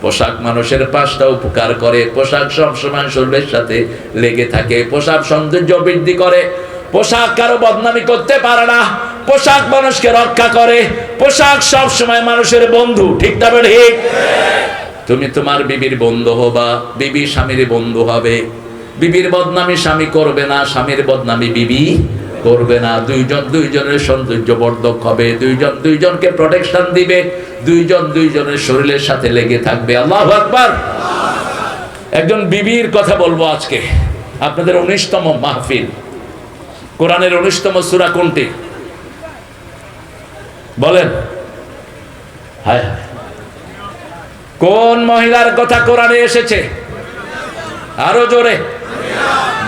পোশাক মানুষের পাঁচটা উপকার করে। পোশাক সবসময় শরীরের সাথে লেগে থাকে। পোশাক সৌন্দর্য বৃদ্ধি করে। পোশাক কারও বদনামি করতে পারে না। পোশাক মানুষকে রক্ষা করে। পোশাক সব সময় মানুষের বন্ধু। ঠিক না বে ঠিক। তুমি তোমার বিবির বন্ধু হবা। বিবি স্বামীর বন্ধু হবে। বিবির বদনামি স্বামী করবে না। স্বামীর বদনামি বিবি করবে না। দুইজন দুইজনের সৌন্দর্য বর্ধক হবে। দুইজন দুইজনকে প্রোটেকশন দিবে। দুইজন দুইজনের শরীরের সাথে লেগে থাকবে। আল্লাহ আকবার। একজন বিবির কথা বলব আজকে। আপনাদের উনিশতম মাহফিল। কোরআনের উনিশতম সূরা কোনটি? বলেন। কোন মহিলার কথা কোরআনে এসেছে? আরও জোরে।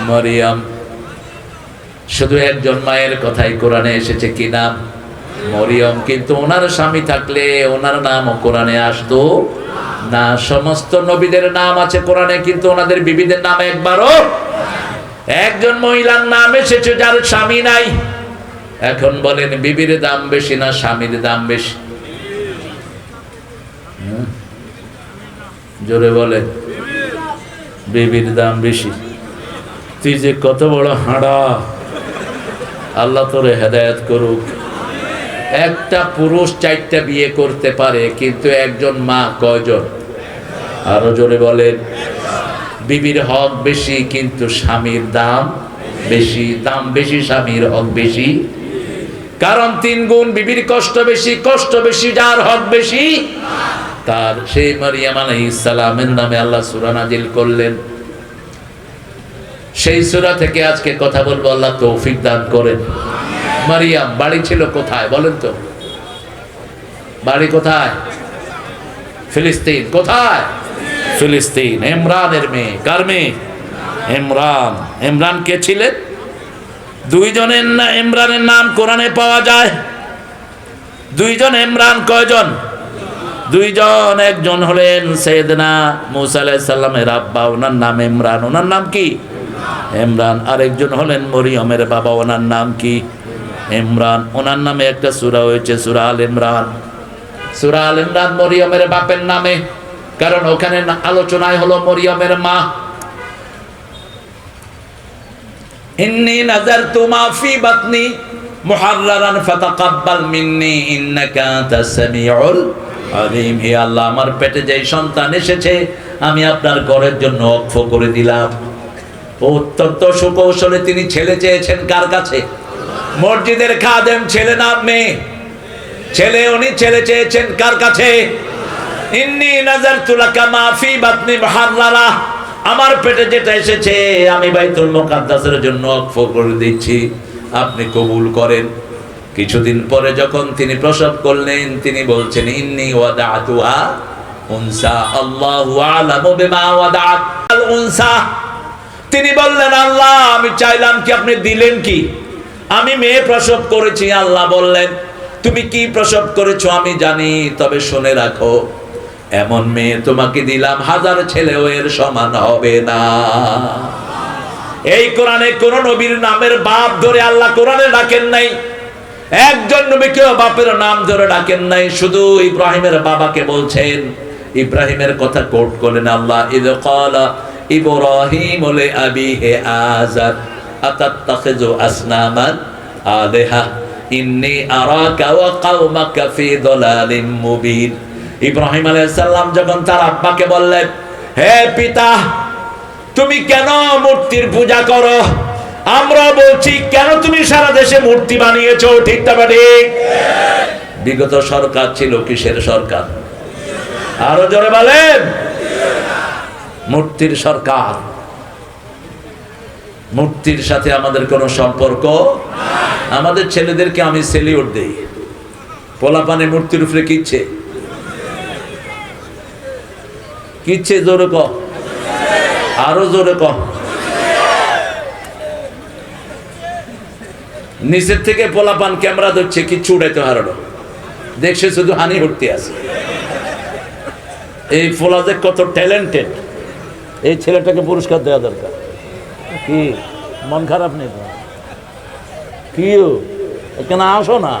মরিয়াম। শুধু একজন মায়ের কথাই কোরআনে এসেছে কি নাম? মরিয়ম। কিন্তু ওনার স্বামী থাকলে ওনার নাম কোরআনে আসতো না। সমস্ত নবীদের নাম আছে কোরআনে, কিন্তু ওনাদের বিবিদের নাম একবারও একজন মহিলার নাম এসেছে যার স্বামী নাই। এখন বলেন, বিবির দাম বেশি না স্বামীর দাম বেশি? জোরে বলে, বিবির দাম বেশি। তুই যে কত বড় হাঁড়া। আল্লাহ তোরে হেদায়ত করুক। একটা পুরুষ চারটা বিয়ে করতে পারে, কিন্তু একজন মা কয়জন? আরও জোরে বলেন। বিবির হক বেশি, কিন্তু স্বামীর দাম বেশি। দাম বেশি, স্বামীর হক বেশি। কারণ তিন গুণ বিবির কষ্ট বেশি কষ্ট বেশি যার হক বেশি, তার। সেই মারিয়াম আলাইহিস সালামের নামে আল্লাহ সূরা নাজিল করলেন। সেই সুরা থেকে আজকে কথা বলব, আল্লাহ তৌফিক দান করেন। মারিয়াম, বাড়ি ছিল কোথায় বলেন তো? বাড়ি কোথায়? ফিলিস্তিন কোথায়? ফিলিস্তিন। ইমরানের মেয়ে, কার মেয়ে? ইমরান। ইমরান কে ছিলেন? দুইজনের না, ইমরানের নাম কোরআনে পাওয়া যায়। দুইজন, ইমরান কয়জন? দুইজন, একজন হলেন সৈয়দনা মুসা আলাইহিস সালামের আব্বা, ওনার নাম ইমরান। ওনার নাম কি? ইমরান, আরেকজন হলেন মরিয়মের বাবা, ওনার নাম কি? ইমরান। ওনার নামে একটা সূরা হয়েছে, সূরা আল ইমরান। সূরা আল ইমরান মরিয়মের বাপের নামে, কারণ ওখানে আলোচনায় হলো মরিয়মের মা। ইন্নি নাযারতু মা ফি বাতনি মুহাররারান ফাতাকাব্বাল মিন্নি, ইন্নাকা আনতাস সামিউল আলিম। হে আল্লাহ, আমার পেটে যে সন্তান এসেছে, আমি আপনার ঘরের জন্য অক্ষ করে দিলাম। অত্যন্ত সুকৌশলে তিনি ছেলে চেয়েছেন কার কাছে? মসজিদের খাদেম ছেলে না মেয়ে? ছেলে উনি ছেলে চেয়েছেন কার কাছে? আমার পেটে যেটা এসেছে, আমি বাইতুল মুকাদ্দাসের জন্য অক্ষ করে দিচ্ছি। আপনি কবুল করেন। কিছুদিন পরে যখন তিনি প্রসব করলেন, তিনি বলছেন, ইন্নি ওয়াদাতুহা উনসা, আল্লাহু আলামু বিমা ওয়াদাত। আল উনসা তিনি বললেন, আল্লাহ, আমি চাইলাম কি আপনি দিলেন কি? আমি মেয়ে প্রসব করেছি, আল্লাহ বললেন, তুমি কি প্রসব করেছ আমি জানি, তবে শুনে রাখো, এমন মেয়ে তোমাকে দিলাম, হাজার ছেলেও এর সমান হবে না। এই কোরআনে কোন নবীর নামের বাপ ধরে আল্লাহ কোরআনে ডাকেন নাই। একজন নবীকেও বাপের নাম ধরে ডাকেন নাই, শুধু ইব্রাহিমের বাবাকে বলছেন। ইব্রাহিমের কথা কোট করলেন, আল্লাহ ইদ ইব্রাহিম লি আতাত্তাখিযু আসনামান আলিহা। ইন্নী আরাকা ওয়া কওমাকা ফি দালালিম মুবিন। ইব্রাহিম আলাইহিস সালাম যখন তার আব্বাকে বললেন হে পিতা, তুমি কেন মূর্তির পূজা করো? আমরা বলছি, কেন তুমি সারা দেশে মূর্তি বানিয়েছো? ঠিক ঠিক? বিগত সরকার ছিল কিসের সরকার? আরও জোরে বলেন। মূর্তির সরকার। মূর্তির সাথে আমাদের কোনো সম্পর্ক? আমাদের ছেলেদেরকে আমি সেলিউট দেই। পোলাপানে মূর্তির উপরে কিচ্ছে? কিচ্ছে জোরে কম আরও জোরে কম নিচের থেকে পোলাপান ক্যামেরা ধরছে, কিচ্ছু উড়াইতে হারানো দেখছে শুধু হানি ভর্তি আছে। এই ফোলা যে কত ট্যালেন্টেড এই ছেলেটাকে পুরস্কার দেওয়া দরকার। কি? মন খারাপ নেই কি কেন আসো না।